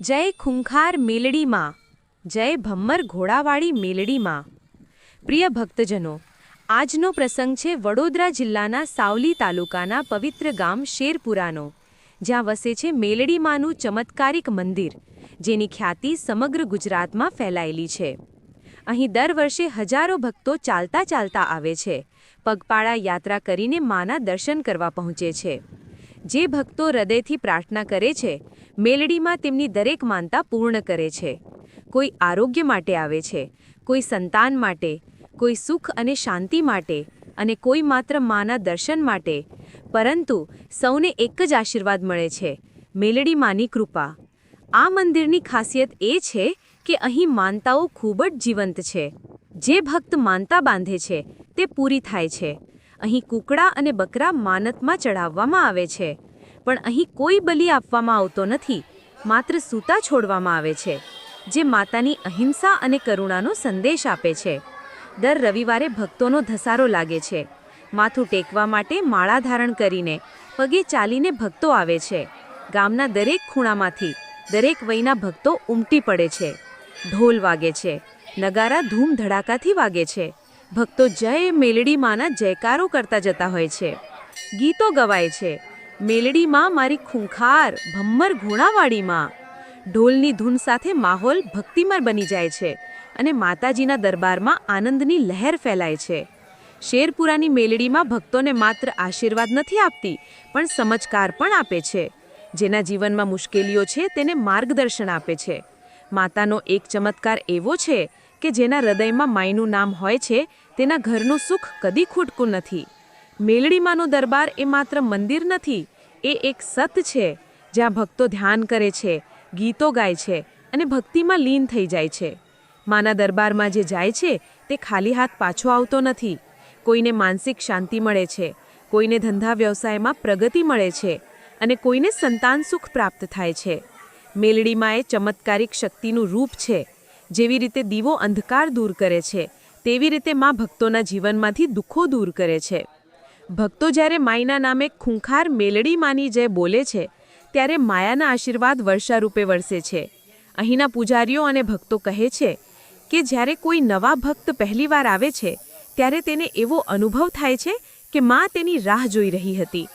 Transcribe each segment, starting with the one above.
જય ખુંખાર મેલડીમાં, જય ભમ્મર ઘોડાવાળી મેલડીમાં. પ્રિય ભક્તજનો, આજનો પ્રસંગ છે વડોદરા જિલ્લાના સાવલી તાલુકાના પવિત્ર ગામ શેરપુરાનો, જ્યાં વસે છે મેલડીમાંનું ચમત્કારિક મંદિર, જેની ખ્યાતિ સમગ્ર ગુજરાતમાં ફેલાયેલી છે. અહીં દર વર્ષે હજારો ભક્તો ચાલતા ચાલતા આવે છે, પગપાળા યાત્રા કરીને માના દર્શન કરવા પહોંચે છે. જે ભક્તો હૃદયથી પ્રાર્થના કરે છે, મેલડીમાં તેમની દરેક માનતા પૂર્ણ કરે છે. કોઈ આરોગ્ય માટે આવે છે, કોઈ સંતાન માટે, કોઈ સુખ અને શાંતિ માટે અને કોઈ માત્ર માના દર્શન માટે, પરંતુ સૌને એક જ આશીર્વાદ મળે છે, મેલડી માની કૃપા. આ મંદિરની ખાસિયત એ છે કે અહીં માનતાઓ ખૂબ જ જીવંત છે. જે ભક્ત માનતા બાંધે છે, તે પૂરી થાય છે. અહીં કૂકડા અને બકરા માનતમાં ચડાવવામાં આવે છે. પણ અહીં કોઈ બલિ આપવામાં આવતો નથી, માત્ર સૂતા છોડવામાં આવે છે, જે માતાની અહિંસા અને કરુણાનો સંદેશ આપે છે. દર રવિવારે ભક્તોનો ધસારો લાગે છે. માથું ટેકવા માટે માળા ધારણ કરીને પગે ચાલીને ભક્તો આવે છે. ગામના દરેક ખૂણામાંથી દરેક વયના ભક્તો ઉમટી પડે છે. ઢોલ વાગે છે. નગારા ધૂમ ધડાકાથી વાગે છે. ભક્તો જય મેલડીમાંના જયકારો કરતા જતા હોય છે. ગીતો ગવાય છે. મેલડીમાં મારી ખૂંખાર, ભમ્મર ઘૂણાવાડીમાં ઢોલની ધૂન સાથે માહોલ ભક્તિમય બની જાય છે અને માતાજીના દરબારમાં આનંદની લહેર ફેલાય છે. શેરપુરાની મેલડીમાં ભક્તોને માત્ર આશીર્વાદ નથી આપતી, પણ સમજકાર પણ આપે છે. જેના જીવનમાં મુશ્કેલીઓ છે તેને માર્ગદર્શન આપે છે. માતાનો એક ચમત્કાર એવો છે કે જેના હૃદયમાં માયનું નામ હોય છે તેના ઘરનું સુખ કદી ખૂટકું નથી. મેલડીમાંનો દરબાર એ માત્ર મંદિર નથી, એ એક સત છે, જ્યાં ભક્તો ધ્યાન કરે છે, ગીતો ગાય છે અને ભક્તિમાં લીન થઈ જાય છે. માના દરબારમાં જે જાય છે, તે ખાલી હાથ પાછો આવતો નથી. કોઈને માનસિક શાંતિ મળે છે, કોઈને ધંધા વ્યવસાયમાં પ્રગતિ મળે છે અને કોઈને સંતાન સુખ પ્રાપ્ત થાય છે. મેલડીમાં એ ચમત્કારિક શક્તિનું રૂપ છે, જેવી રીતે દીવો અંધકાર દૂર કરે છે તેવી રીતે મા ભક્તોના જીવનમાંથી દુઃખો દૂર કરે છે. ભક્તો જ્યારે માયના નામે ખૂંખાર મેલડી માની જય બોલે છે, ત્યારે માયાના આશીર્વાદ વર્ષારૂપે વરસે છે. અહીંના પૂજારીઓ અને ભક્તો કહે છે કે જ્યારે કોઈ નવા ભક્ત પહેલીવાર આવે છે, ત્યારે તેને એવો અનુભવ થાય છે કે મા તેની રાહ જોઈ રહી હતી.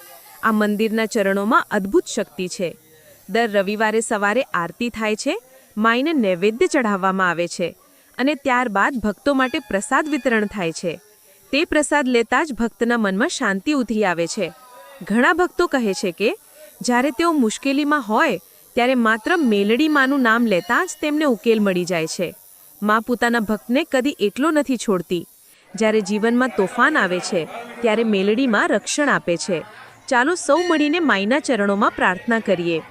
આ મંદિરના ચરણોમાં અદ્ભુત શક્તિ છે. દર રવિવારે સવારે આરતી થાય છે, માઈને નૈવેદ્ય ચઢાવવામાં આવે છે. અને ત્યારબાદ ભક્તો માટે પ્રસાદ વિતરણ થાય છે. તે પ્રસાદ લેતા જ ભક્તના મનમાં શાંતિ ઉતરી આવે છે. ઘણા ભક્તો કહે છે કે, જ્યારે તેઓ મુશ્કેલીમાં હોય, ત્યારે માત્ર મેલડી માનું નામ લેતા જ તેમને ઉકેલ મળી જાય છે. મા પોતાના ભક્તને કદી એકલો નથી છોડતી. જ્યારે જીવનમાં તોફાન આવે છે, ત્યારે મેલડીમાં રક્ષણ આપે છે. ચાલો સૌ મળીને માઈના ચરણોમાં પ્રાર્થના કરીએ.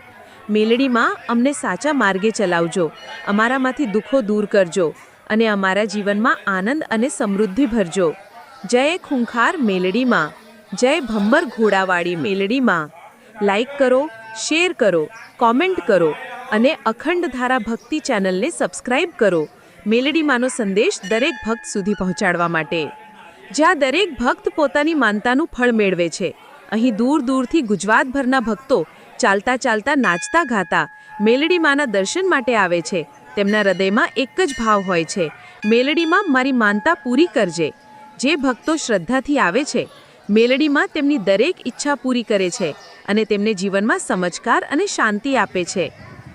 મેલડીમાં અમને સાચા માર્ગે ચલાવજો. અમારામાંથી દુઃખો દૂર કરજો. અને અમારા જીવનમાં આનંદ અને સમૃદ્ધિ ભરજો. જય ખૂંખાર મેલડીમાં, જય ભંબર ઘોડાવાળી મેલડીમાં. લાઈક કરો શેર કરો કોમેન્ટ કરો અને અખંડ ધારા ભક્તિ ચેનલને સબસ્ક્રાઇબ કરો. મેલડીમાંનો સંદેશ દરેક ભક્ત સુધી પહોંચાડવા માટે. જ્યાં દરેક ભક્ત પોતાની માનતાનું ફળ મેળવે છે. અહીં દૂર દૂરથી ગુજરાતભરના ભક્તો ચાલતા ચાલતા નાચતા ગાતા મેલડી માના દર્શન માટે આવે છે. તેમના હૃદયમાં એક જ ભાવ હોય છે. મેલડીમાં મારી માનતા પૂરી કરજે. જે ભક્તો શ્રદ્ધાથી આવે છે, મેલડીમાં તેમની દરેક ઈચ્છા પૂરી કરે છે અને તેમને જીવનમાં સમજકાર અને શાંતિ આપે છે.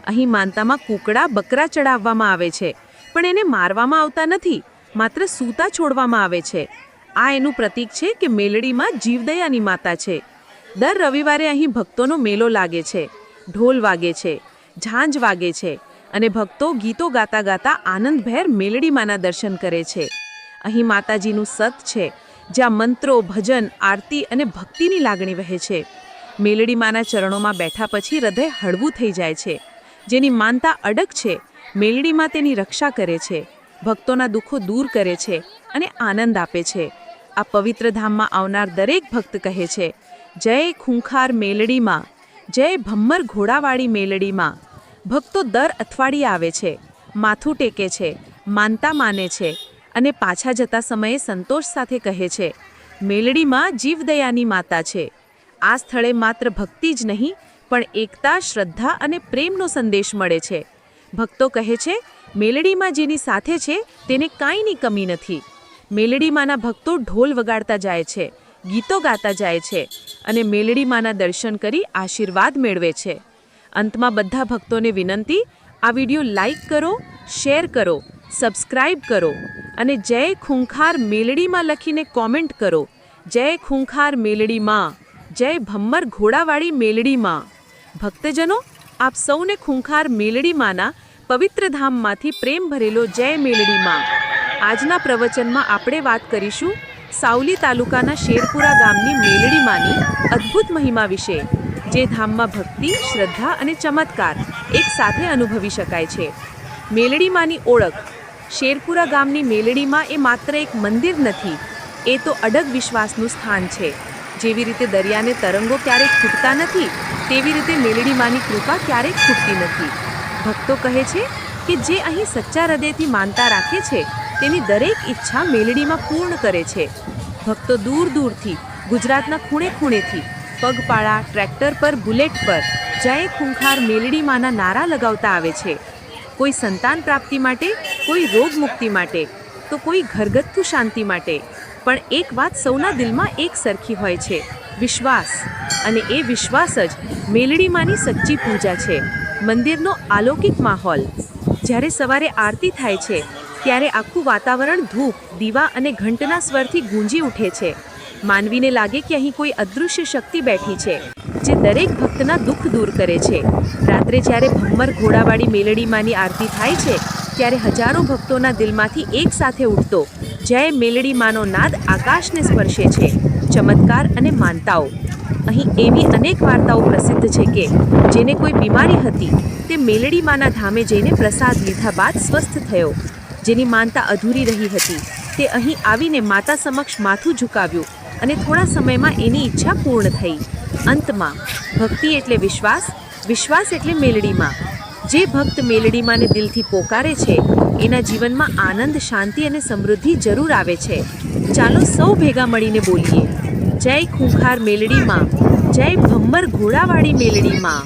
અહીં માનતામાં કૂકડા બકરા ચડાવવામાં આવે છે, પણ એને મારવામાં આવતા નથી, માત્ર સૂતા છોડવામાં આવે છે. આ એનું પ્રતીક છે કે મેલડીમાં જીવદયાની માતા છે. દર રવિવારે અહીં ભક્તોનો મેલો લાગે છે, ઢોલ વાગે છે, ઝાંઝ વાગે છે અને ભક્તો ગીતો ગાતા ગાતા આનંદભેર મેલડીમાના દર્શન કરે છે. અહીં માતાજીનું સત છે, જ્યાં મંત્રો, ભજન, આરતી અને ભક્તિની લાગણી વહે છે. મેલડીમાના ચરણોમાં બેઠા પછી હૃદય હળવું થઈ જાય છે. જેની માનતા અડગ છે, મેલડીમાં તેની રક્ષા કરે છે, ભક્તોના દુઃખો દૂર કરે છે અને આનંદ આપે છે. આ પવિત્ર ધામમાં આવનાર દરેક ભક્ત કહે છે, જય ખૂંખાર મેલડીમાં, જય ભમ્મર ઘોડાવાળી મેલડીમાં ભક્તો દર અઠવાડિયે આવે છે, માથું ટેકે છે, માનતા માને છે અને પાછા જતા સમયે સંતોષ સાથે કહે છે, મેલડીમાં જીવદયાની માતા છે. આ સ્થળે માત્ર ભક્તિ જ નહીં, પણ એકતા, શ્રદ્ધા અને પ્રેમનો સંદેશ મળે છે. ભક્તો કહે છે, મેલડીમાં જેની સાથે છે, તેને કાંઈની કમી નથી. મેલડીમાંના ભક્તો ઢોલ વગાડતા જાય છે, ગીતો ગાતા જાય છે અને મેલડીમાંના દર્શન કરી આશીર્વાદ મેળવે છે. અંતમાં બધા ભક્તોને વિનંતી, આ વીડિયો લાઈક કરો, શેર કરો, સબસ્ક્રાઇબ કરો અને જય ખૂંખાર મેલડીમાં લખીને કોમેન્ટ કરો. જય ખૂંખાર મેલડીમાં, જય ભમ્મર ઘોડાવાળી મેલડીમાં. ભક્તજનો, આપ સૌને ખૂંખાર મેલડીમાંના પવિત્ર ધામમાંથી પ્રેમ ભરેલો જય મેલડીમાં. આજના પ્રવચનમાં આપણે વાત કરીશું સાવલી તાલુકાના શેરપુરા ગામની મેલડીમાંની અદ્ભુત મહિમા વિશે. જે ધામમાં ભક્તિ, શ્રદ્ધા અને ચમત્કાર એક સાથે અનુભવી શકાય છે. મેલડીમાંની ઓળખ, શેરપુરા ગામની મેલડીમાં એ માત્ર એક મંદિર નથી, એ તો અડગ વિશ્વાસનું સ્થાન છે. જેવી રીતે દરિયાને તરંગો ક્યારેક ખૂટતા નથી, તેવી રીતે મેલડીમાંની કૃપા ક્યારેક ખૂટતી નથી. ભક્તો કહે છે કે જે અહીં સચ્ચા હૃદયથી માનતા રાખે છે, તેની દરેક ઈચ્છા મેલડીમાં પૂર્ણ કરે છે. ભક્તો દૂર દૂરથી ગુજરાતના ખૂણે ખૂણેથી પગપાળા ટ્રેક્ટર પર બુલેટ પર જય ખૂંખાર મેલડીમાંના નારા લગાવતા આવે છે. કોઈ સંતાન પ્રાપ્તિ માટે, કોઈ રોગ મુક્તિ માટે, તો કોઈ ઘરગથ્થુ શાંતિ માટે. પણ એક વાત સૌના દિલમાં એક સરખી હોય છે. વિશ્વાસ. અને એ વિશ્વાસ જ મેલડીમાંની સચ્ચી પૂજા છે. મંદિરનો અલૌકિક માહોલ. જ્યારે સવારે આરતી થાય છે, ત્યારે આખું વાતાવરણ ધૂપ, દીવા અને ઘંટના સ્વરથી ગૂંજી ઉઠે છે. માનવીને લાગે કે અહીં કોઈ અદૃશ્ય શક્તિ બેઠી છે, જે દરેક ભક્તના દુઃખ દૂર કરે છે. રાત્રે જ્યારે ભમ્મર ઘોડાવાળી મેલડીમાંની આરતી થાય છે, ત્યારે હજારો ભક્તોના દિલમાંથી એક સાથે ઉઠતો જય મેલડી માનો નાદ આકાશને સ્પર્શે છે. ચમત્કાર અને માનતાઓ. અહીં એવી અનેક વાર્તાઓ પ્રસિદ્ધ છે કે, જેને કોઈ બીમારી હતી, તે મેલડી માના ધામે જઈને પ્રસાદ લીધા બાદ સ્વસ્થ થયો. જેની માનતા અધૂરી રહી હતી, તે અહીં આવીને માતા સમક્ષ માથું ઝુકાવ્યું. અને થોડા સમયમાં એની ઈચ્છા પૂર્ણ થઈ. અંતમાં, ભક્તિ એટલે વિશ્વાસ વિશ્વાસ એટલે મેલડીમાં. જે ભક્ત મેલડીમાંને દિલથી પોકારે છે, એના જીવનમાં આનંદ, શાંતિ અને સમૃદ્ધિ જરૂર આવે છે. ચાલો સૌ ભેગા મળીને બોલીએ. જય ખૂંખાર મેલડીમાં, જય ભમ્મર ઘોડાવાળી મેલડીમાં.